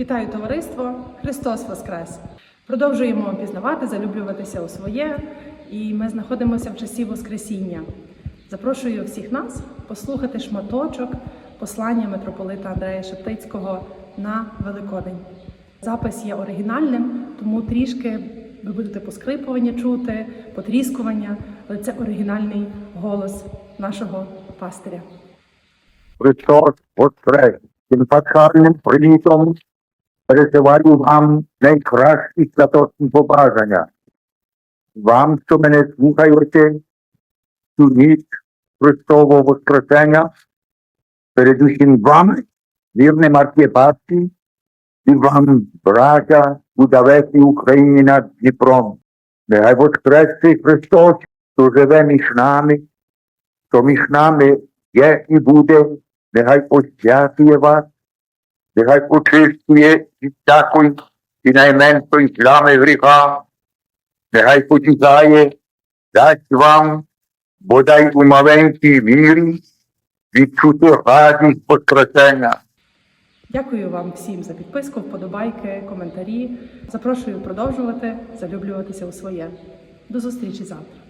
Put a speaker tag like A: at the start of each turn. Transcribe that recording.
A: Вітаю товариство! Христос Воскрес! Продовжуємо пізнавати, залюблюватися у своє, і ми знаходимося в часі Воскресіння. Запрошую всіх нас послухати шматочок послання митрополита Андрея Шептицького на Великодень. Запис є оригінальним, тому трішки ви будете поскрипування чути, потріскування, але це оригінальний голос нашого пастиря.
B: Христос Воскрес! Цим пасхальним привітом пересилаю вам найкращі святосні побажання. Вам, що мене слухаєте, цю ніч Христового Воскресення, передусім вам, вірним архіпасті, і вам, браття, удавеці України над Дніпром. Нехай Воскресний Христос, що живе між нами, що між нами є і буде, нехай освятує вас, нехай очистує від всякої і найменшої плями гріха, нехай потікає, дасть вам, бодай у маленькій вірі, відчути радість Воскресення.
A: Дякую вам всім за підписку, вподобайки, коментарі. Запрошую продовжувати залюблюватися у своє. До зустрічі завтра.